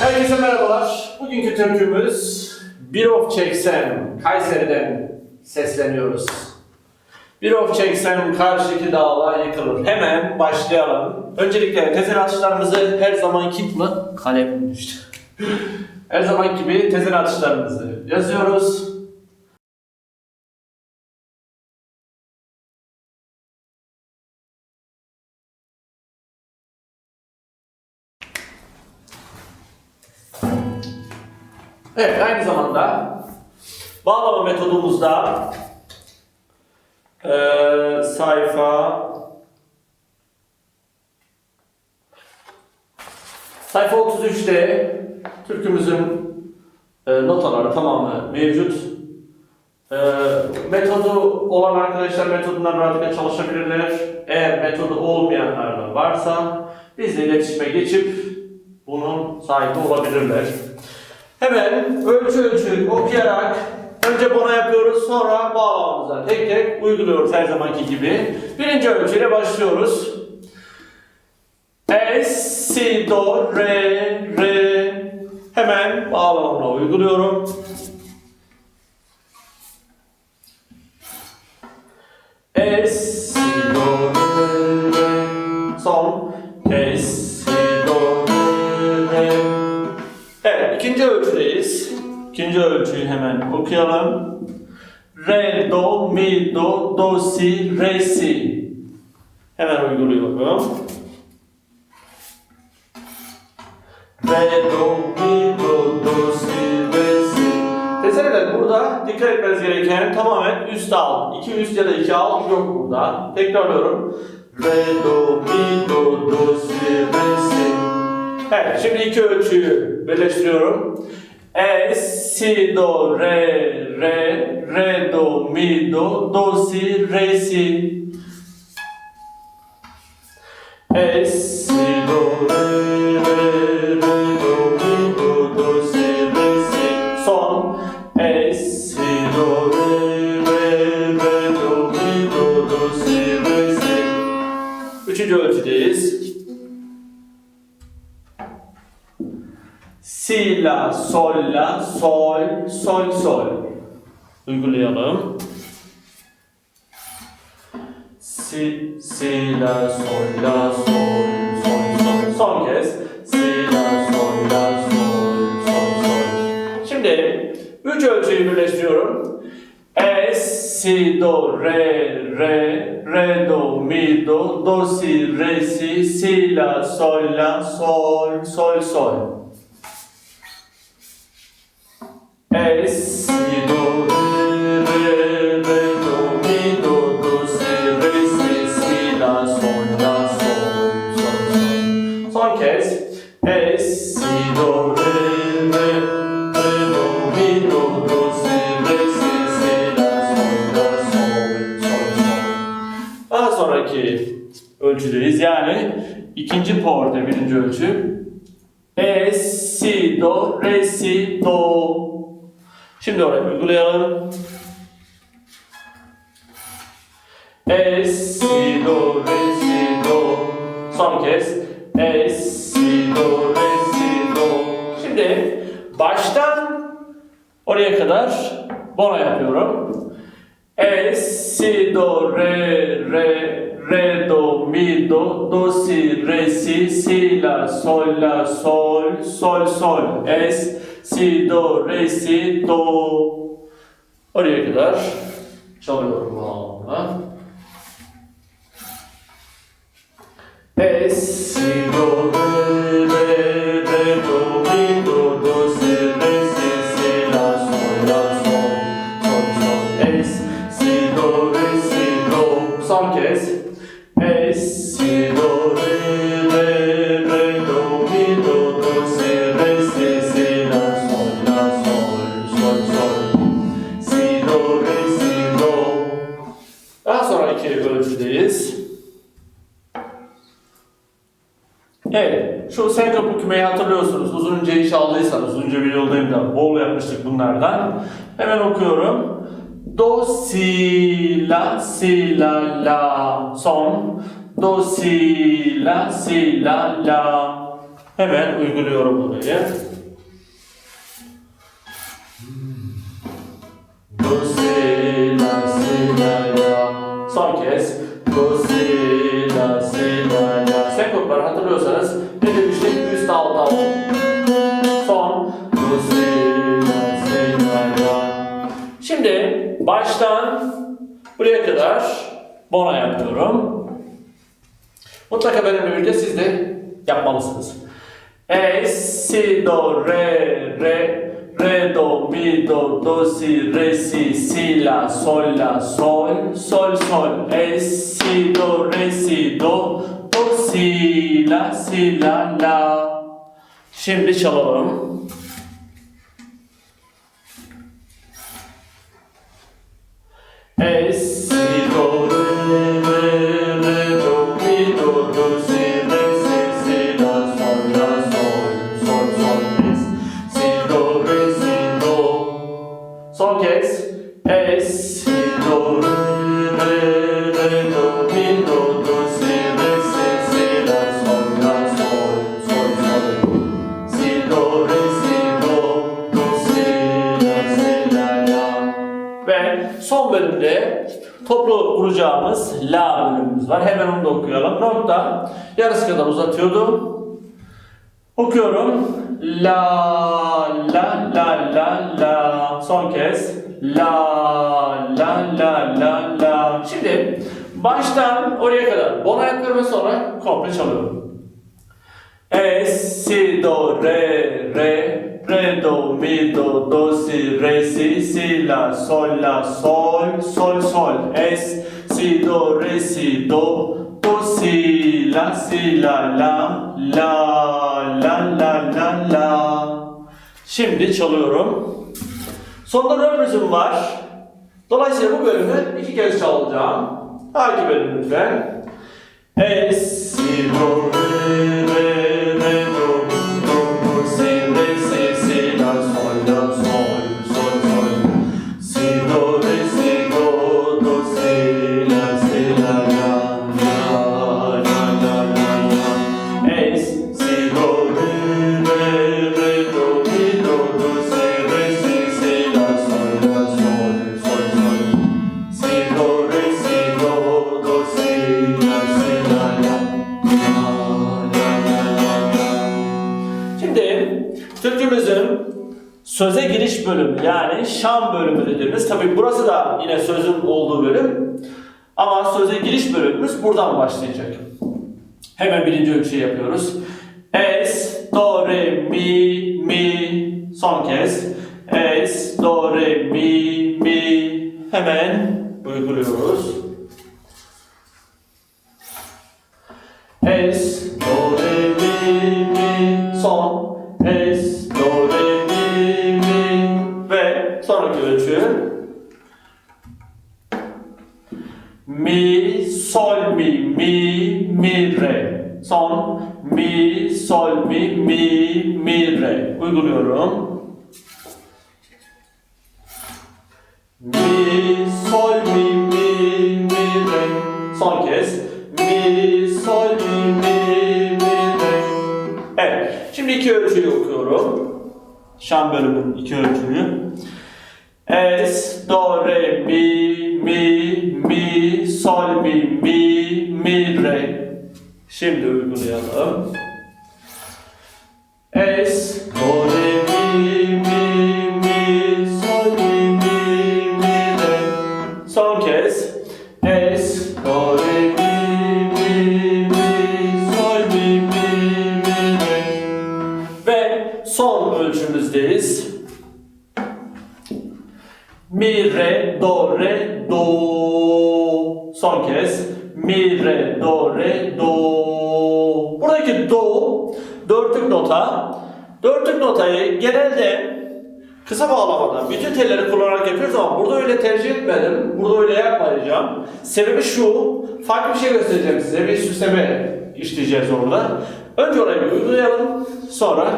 Herkese merhabalar. Bugünkü türkümüz Bir of çeksem Kayseri'den sesleniyoruz. Bir of çeksem karşıki dağlar yıkılır. Hemen başlayalım. Öncelikle tezel atışlarımızı her zamanki mı? Kalem düştü. her zaman gibi tezel atışlarımızı yazıyoruz. Evet, aynı zamanda bağlama metodumuzda eee, sayfa sayfa 33'te türkümüzün eee, notaları tamamı mevcut. Eee, metodu olan arkadaşlar metodundan rahatlıkla çalışabilirler. Eğer metodu olmayanlar da varsa bizle iletişime geçip bunun sahibi olabilirler. Hemen ölçü ölçü okuyarak önce bona yapıyoruz sonra bağlamamıza tek tek uyguluyoruz her zamanki gibi. Birinci ölçüyle başlıyoruz. Es, si, do, re, re. Hemen bağlamamla uyguluyorum. Es, si, do, re, re. Son. Es, si, ikinci ölçüdeyiz. İkinci ölçüyü hemen okuyalım. Re, do, mi, do, do, si, re, si. Hemen uyguluyorum. Re, do, mi, do, do, si, re, si. Teseneler burada dikkat etmeniz gereken tamamen üst alt. İki üst ya da iki alt yok burada. Tekrarlıyorum. Re, do, mi, do, do, si, re, si. Evet, şimdi iki ölçüyü birleştiriyorum. Es, si, do, re, re, re, do, mi, do, do, si, re, si. Es, si, do, Si, la, sol, la, sol, sol, sol. Uygulayalım. Si, si, la, sol, la, sol, sol, sol. Son kez. Si, la, sol, la, sol, sol, sol. Şimdi üç ölçüyü birleştiriyorum. Es, si, do, re, re, re, do, mi, do, do, si, re, si, si, la, sol, la, sol, sol, sol. Es, si, do, re, re, re, do, mi, do, do, si, re, si, si, la, sol, la, sol, sol, sol. Son kez. Es, si, do, re, re, re, do, mi, do, do, si, re, si, si, la, sol, la, sol, sol, sol. Daha sonraki ölçüdeyiz. Yani ikinci porte birinci ölçü. Es, si, do, re, si, do. Şimdi oraya uygulayalım. Es, si, do, re, si, do. Son kez. Es, si, do, re, si, do. Şimdi baştan oraya kadar bona yapıyorum. Es, si, do, re, re, re, do, mi, do, do, si, re, si, si, la, sol, la, sol, sol, sol. Es, si, do, re, si, do. Oraya kadar çalıyorum bu anlamda. Es, si, do, re, re, aldıysanız, uzunca bir yoldayım da bol yapmıştık bunlardan. Hemen okuyorum. Do, si, la, si, la, la, son. Do, si, la, si, la, la. Hemen uyguluyorum burayı. Do, si, la, si, la, la. Son kez. Do, si, la, si, la, la. Senkopları hatırlıyorsanız ne demiştik? Üst alt alt. Baştan buraya kadar bona yapıyorum. Mutlaka benimle birlikte siz de yapmalısınız. E, si, do, re, re, re, do, mi, do, do, si, re, si, si, la, sol, la, sol, sol, sol. E, si, do, re, si, do, do, si, la, si, la, la. Şimdi çalalım. E, si, onu da okuyalım. Nokta yarısı kadar uzatıyordum. Okuyorum. La la la la la. Son kez. La la la la la. Şimdi baştan oraya kadar bon ayaklarımı sonra komple çalıyorum. E, si, do, re, re, re, do, mi, do, do, si, re, si, si, la, sol, la, sol, sol, sol, es, si, do, re, si, do, si, la, si, la, la, la, la, la, la, la. Şimdi çalıyorum. Sonunda römrüzüm var. Dolayısıyla bu bölümü iki kez çalacağım. Takip edin lütfen. E, si, do, re, re, söze giriş bölümü yani şan bölümü dediğimiz tabi burası da yine sözün olduğu bölüm ama söze giriş bölümümüz buradan başlayacak. Hemen birinci ölçüyü yapıyoruz. Es, do, re, mi, mi. Son kez. Es, do, re, mi, mi. Hemen uyguluyoruz. Es, do, re, mi, mi. Son. Es, do, re, mi, mi. Ve sonraki ölçü. Mi, sol, mi, mi, mi, re. Son. Mi, sol, mi, mi, mi, re. Uyguluyorum. Okuyorum. Şan bölümünün iki ölçüyü. Es, do, re, mi, mi, mi, sol, mi, mi, mi, re. Şimdi uygulayalım. Es, do, re, kısa bağlamadan bütün telleri kullanarak yapıyoruz ama burada öyle tercih etmedim. Burada öyle yapmayacağım. Sebebi şu, farklı bir şey göstereceğim size. Bir süsleme işleyeceğiz orada. Önce orayı bir uygulayalım, sonra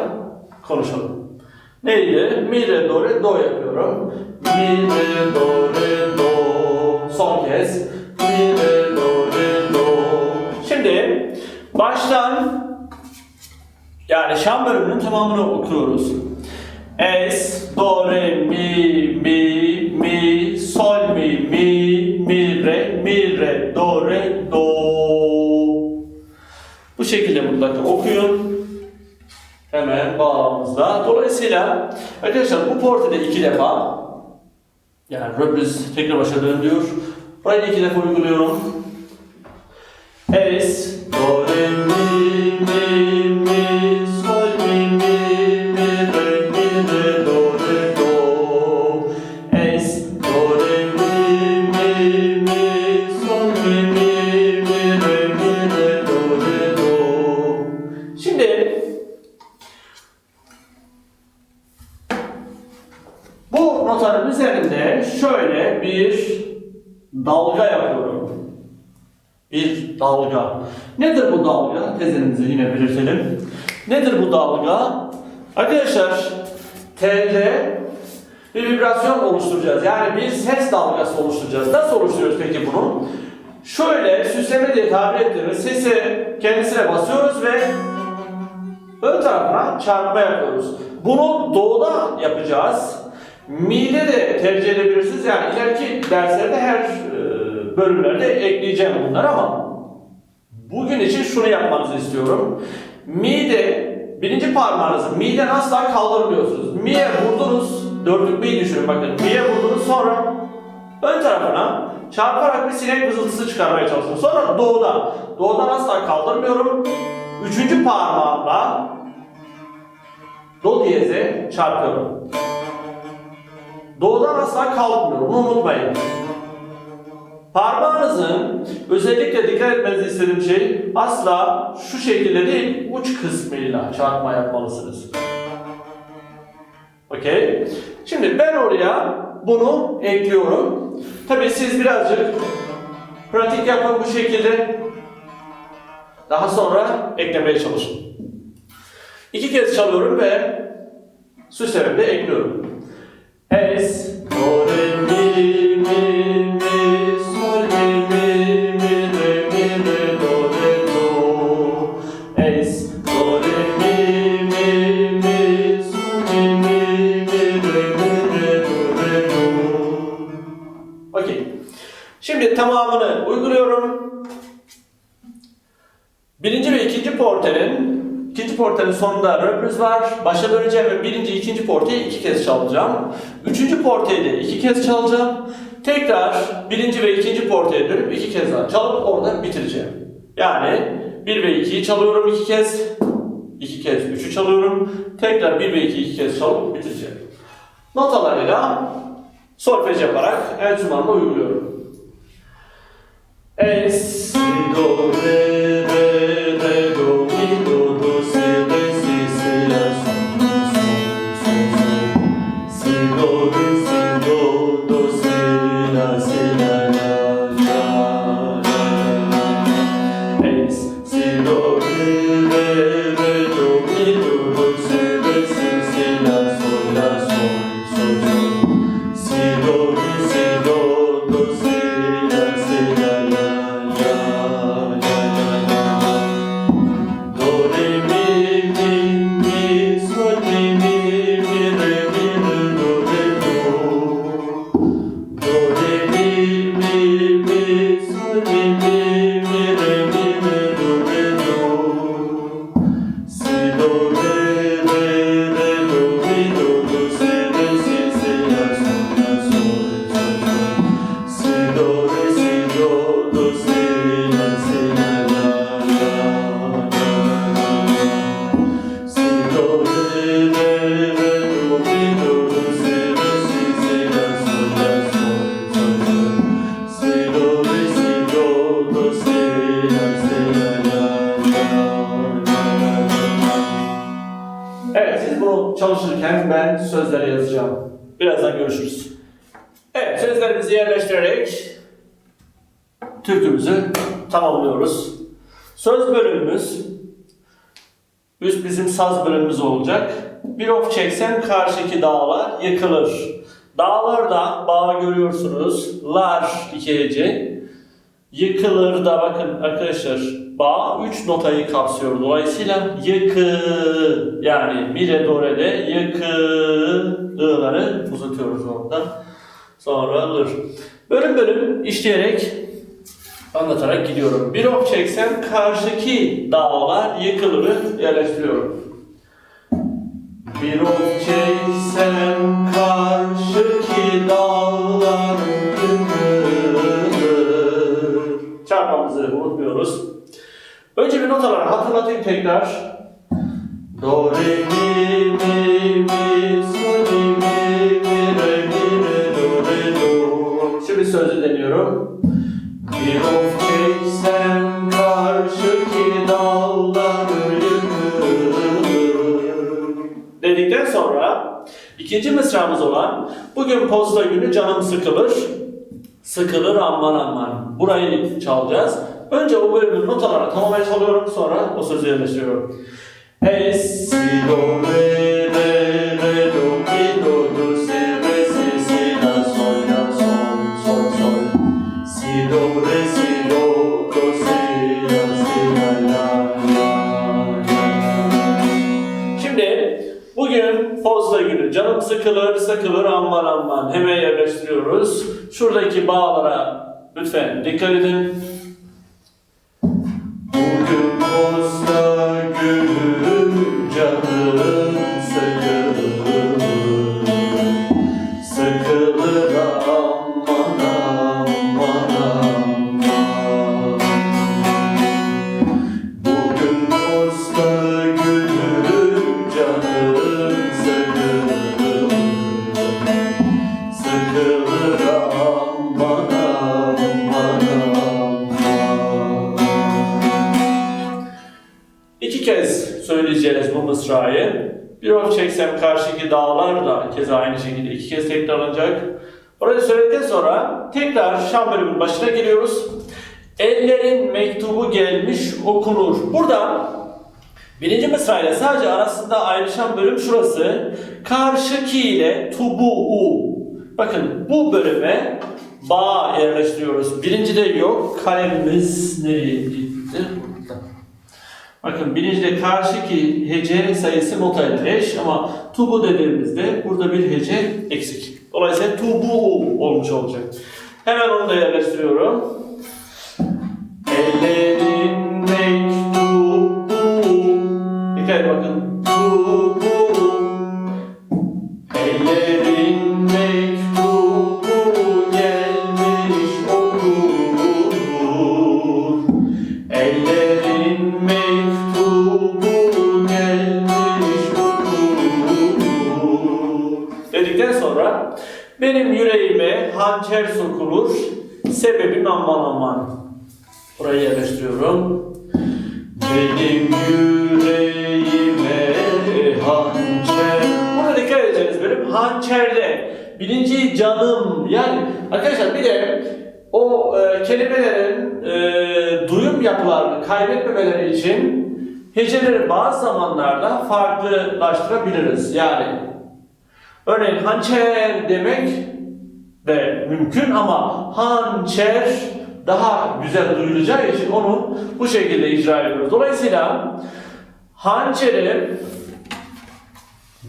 konuşalım. Neydi? Mi, re, do, re, do yapıyorum. Mi, re, do, re, do. Son kez. Mi, re, do, re, do. Şimdi baştan Yani Şam bölümünün tamamını okuyoruz. Es, do, re, mi, mi, mi, sol, mi, mi, mi, re, mi, re, do, re, do. Bu şekilde mutlaka okuyun. Hemen bağlamamızda. Dolayısıyla arkadaşlar bu portrede iki defa yani Röbriz tekrar başa dön diyor. Burayı iki defa uyguluyorum. Es, do, re, mi, mi, mi, Nedir bu dalga? Arkadaşlar telde bir vibrasyon oluşturacağız. Yani bir ses dalgası oluşturacağız. Nasıl oluşturuyoruz peki bunu? Şöyle süsleme diye tabir ettiğimiz sesi kendisine basıyoruz ve ön tarafına çarpma yapıyoruz. Bunu doğuda yapacağız. Mi'de de tercih edebilirsiniz. Yani ileriki derslerde her e, bölümlerde ekleyeceğim bunları ama bugün için şunu yapmanızı istiyorum. Mi'de birinci parmağınızı mi'den asla kaldırmıyorsunuz. Mi'ye vurdunuz, dörtlük mi'yi düşünün bakın. Mi'ye vurdunuz sonra ön tarafına çarparak bir sinek vızıltısı çıkarmaya çalışın. Sonra doğuda. Doğudan asla kaldırmıyorum. Üçüncü parmağımla do diyeze çarpıyorum. Doğudan asla kalkmıyor. Bunu unutmayın. Parmağınızın özellikle dikkat etmenizi istediğim şey asla şu şekilde değil uç kısmıyla çarpma yapmalısınız. Okey. Şimdi ben oraya bunu ekliyorum. Tabii siz birazcık pratik yapın bu şekilde. Daha sonra eklemeye çalışın. İki kez çalıyorum ve süslerimi de ekliyorum. Es, do, re, portenin sonunda röpriz var. Başa döneceğim ve birinci, ikinci porteyi iki kez çalacağım. Üçüncü porteyi de iki kez çalacağım. Tekrar birinci ve ikinci porteye dönüp iki kez daha çalıp orada bitireceğim. Yani bir ve ikiyi çalıyorum iki kez. iki kez üçü çalıyorum. Tekrar bir ve iki iki kez çalıp bitireceğim. Notalarıyla solfej yaparak enstrümanla uyguluyorum. Es, do, re, re, çalışırken ben sözleri yazacağım. Birazdan görüşürüz. Evet, sözlerimizi yerleştirerek türkümüzü tamamlıyoruz. Söz bölümümüz üst bizim saz bölümümüz olacak. Bir ok çeksem karşıki dağlar yıkılır. Dağlarda bağ görüyorsunuz. Lar iki hece. Yıkılır da bakın arkadaşlar Ba üç notayı kapsıyor. Dolayısıyla yıkı yani mi re do re de yıkı ı'ları uzatıyoruz orada. Sonra ır. Bölüm bölüm işleyerek anlatarak gidiyorum. Bir ok çeksem karşıki dağlar yıkılır yerleştiriyorum. Bir ok çeksem karşıki dağlar Önce bir notaları hatırlatayım tekrar. Do, re, mi, mi, mi, sol, mi, mi, mi, re, mi, re, do, re, do. Şimdi sözü deniyorum. Bir of çeksem karşıki dağlar yıkılır. Dedikten sonra ikinci mısramız olan bugün posta günü canım sıkılır. Sıkılır aman aman. Burayı çalacağız. Önce o bölümün notalarını tamamen çalıyorum sonra o sözü yerleştiriyorum. Si, do, re, re, re, do, mi, do, do, si, re, si, si, la, sol, la, sol, sol, sol. Si, do, re, si, do, do, si, la, si, la, la, la. Şimdi bugün posta günü. Canım sıkılır, sıkılır aman aman. Hemen yerleştiriyoruz. Şuradaki bağlara lütfen dikkat edin. Aynı şekilde iki kez tekrarlanacak. Orayı söyledikten sonra tekrar Şam bölümünün başına geliyoruz. Ellerin mektubu gelmiş okunur. Burada birinci mısrayla sadece arasında ayrışan bölüm şurası. Karşıki ile tubu u. Bakın bu bölüme ba yerleştiriyoruz. Birincide yok. Kalemimiz nereye gitti? Bakın birincide karşıki hece sayısı notayla eş ama tubu dediğimizde burada bir hece eksik. Dolayısıyla tubu olmuş olacak. Hemen onu da yerleştiriyorum. Ellerin yüreğime hançer sokulur sebebim aman aman Burayı yerleştiriyorum. Benim yüreğime hançer. Burada dikkat edeceğiniz bölüm hançerde. Birinci canım yani arkadaşlar bir de o e, kelimelerin e, duyum yapılarını kaybetmemeleri için heceleri bazı zamanlarda farklılaştırabiliriz. Yani örneğin hançer demek de mümkün ama hançer daha güzel duyulacağı için onu bu şekilde icra ediyoruz. Dolayısıyla hançeri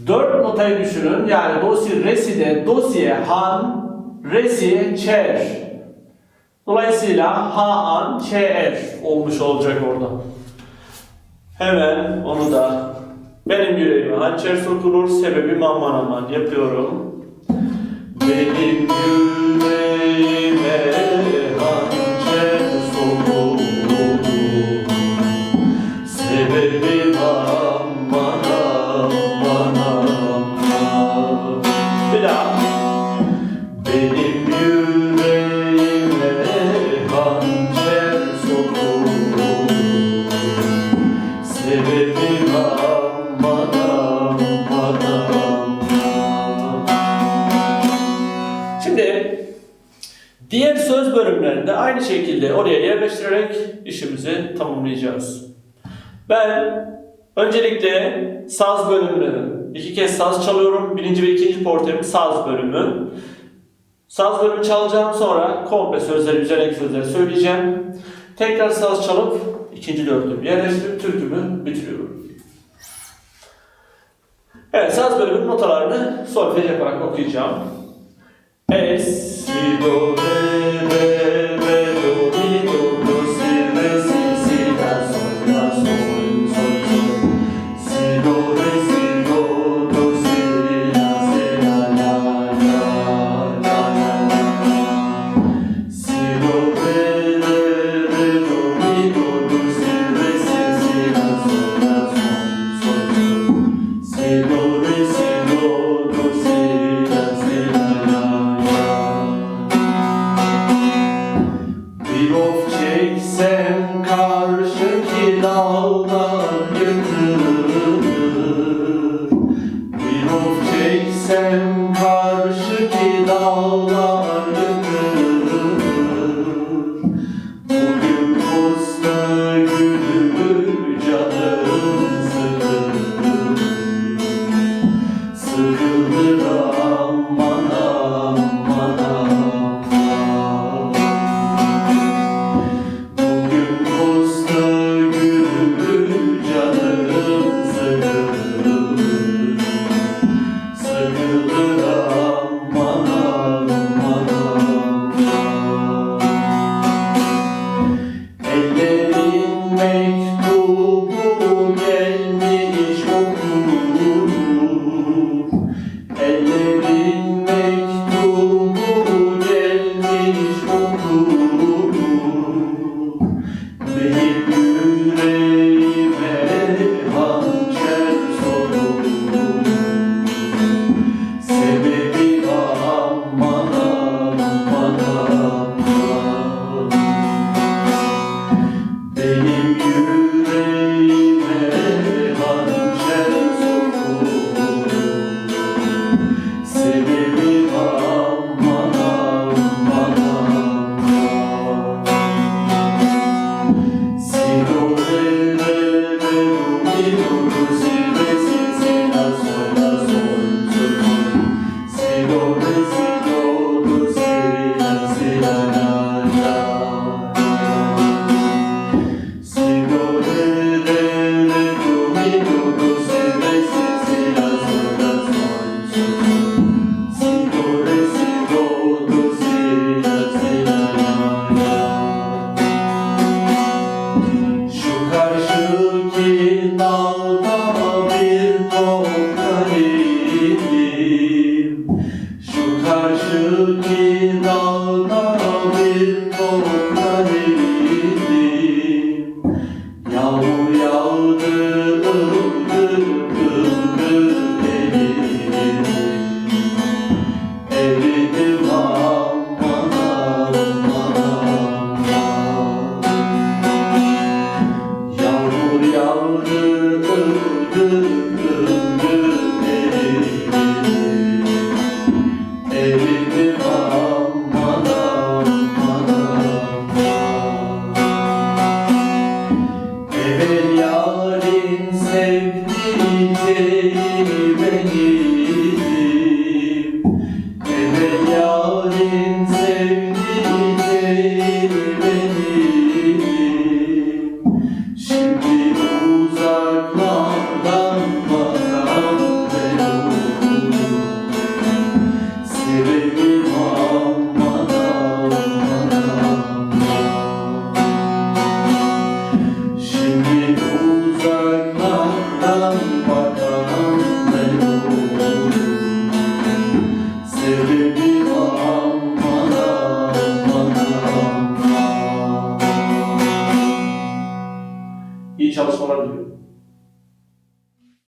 dört notayı düşünün. Yani dosi, resi de dosiye, han, resi, çer. Dolayısıyla ha, an, çer olmuş olacak orada. Hemen onu da benim yüreğime hançer sokulur, sebebim aman aman yapıyorum. Benim yüreğime aynı şekilde oraya yerleştirerek işimizi tamamlayacağız. Ben öncelikle saz bölümünü iki kez saz çalıyorum. Birinci ve ikinci portem saz bölümü. Saz bölümü çalacağım sonra komple sözleri, üzerindeki sözleri söyleyeceğim. Tekrar saz çalıp ikinci dörtlüğümü yerleştirip türkümü bitiriyorum. Evet, saz bölümünün notalarını solfej yaparak okuyacağım. Es, si, do, re, re, sevdiceğim benim